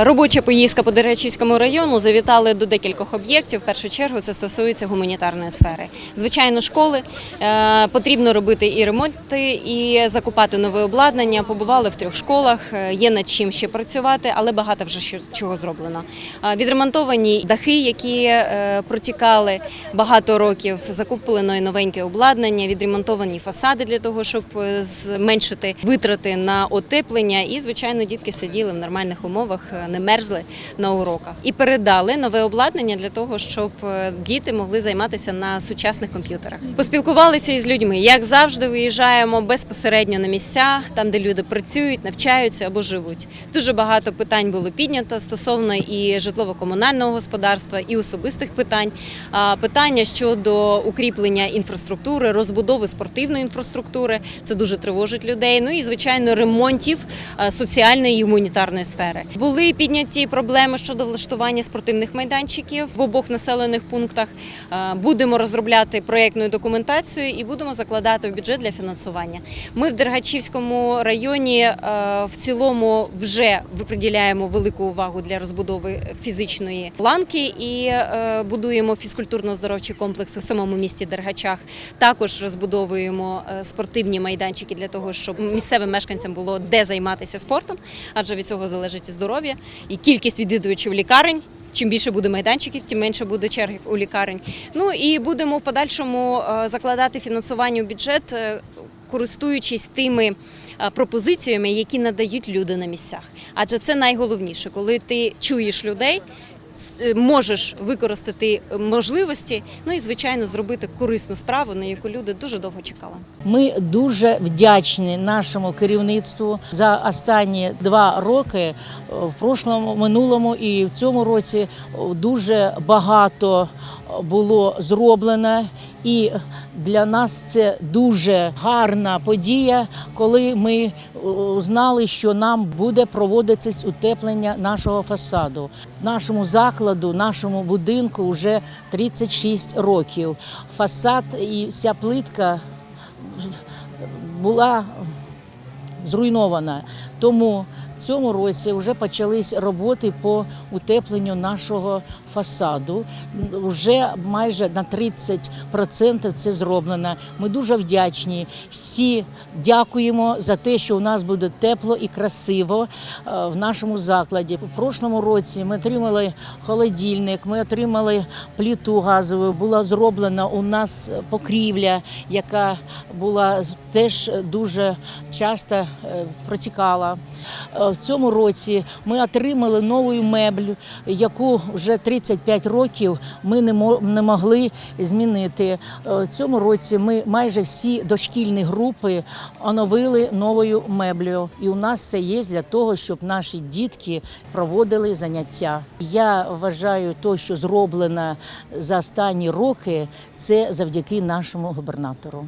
Робоча поїздка по Деречівському району завітали до декількох об'єктів. В першу чергу це стосується гуманітарної сфери. Звичайно, школи е, потрібно робити і ремонти, і закупати нове обладнання. Побували в трьох школах. е, Є над чим ще працювати, але багато вже чого зроблено. Е, Відремонтовані дахи, які протікали багато років. Закуплено і новеньке обладнання, відремонтовані фасади для того, щоб зменшити витрати на отеплення. І звичайно, дітки сиділи в нормальних умовах, не мерзли на уроках. І передали нове обладнання для того, щоб е, діти могли займатися на сучасних комп'ютерах. Поспілкувалися із людьми. Як завжди, виїжджаємо безпосередньо на місця, там де люди працюють, навчаються або живуть. Дуже багато питань було піднято стосовно і житлово-комунального господарства, і особистих питань. Питання щодо укріплення інфраструктури, розбудови спортивної інфраструктури. Це дуже тривожить людей. Ну і звичайно, ремонтів соціальної і гуманітарної сфери. Були підняті проблеми щодо влаштування спортивних майданчиків в обох населених пунктах. Будемо розробляти проєктну документацію і будемо закладати в бюджет для фінансування. Ми в Дергачівському районі е, в цілому вже приділяємо велику увагу для розбудови фізичної ланки і е, будуємо фізкультурно-здоровчий комплекс у самому місті Дергачах. Також розбудовуємо е, спортивні майданчики для того, щоб місцевим мешканцям було де займатися спортом, адже від цього залежить і здоров'я, і кількість відвідувачів лікарень. Чим більше буде майданчиків, тим менше буде чергів у лікарень. Ну і будемо в подальшому е, закладати фінансування у бюджет, е, користуючись тими е, пропозиціями, які надають люди на місцях. Адже це найголовніше, коли ти чуєш людей. Е, Можеш використати можливості, ну і звичайно зробити корисну справу, на яку люди дуже довго чекали. Ми дуже вдячні нашому керівництву за останні два роки е, в прошлому, минулому і в цьому році е, дуже багато е, було зроблено. І для нас це дуже гарна подія, коли ми е, знали, що нам буде проводитись утеплення нашого фасаду. Нашому закладу, нашому будинку вже 36 років. Фасад і вся плитка була зруйнована. Тому в цьому році вже почались роботи по утепленню нашого фасаду. Вже майже на 30% це зроблено. Ми дуже вдячні. Всі дякуємо за те, що у нас буде тепло і красиво е, в нашому закладі. У прошлому році ми отримали холодильник, ми отримали пліту газову. Була зроблена у нас покрівля, яка була теж дуже часто протікала. Е, В цьому році ми отримали нову меблю, яку вже 35 років ми не мо- могли змінити. Е, В цьому році ми майже всі дошкільні групи оновили новою меблею. І у нас це є для того, щоб наші дітки проводили заняття. Я вважаю, то, що зроблено за останні роки, це завдяки нашому губернатору.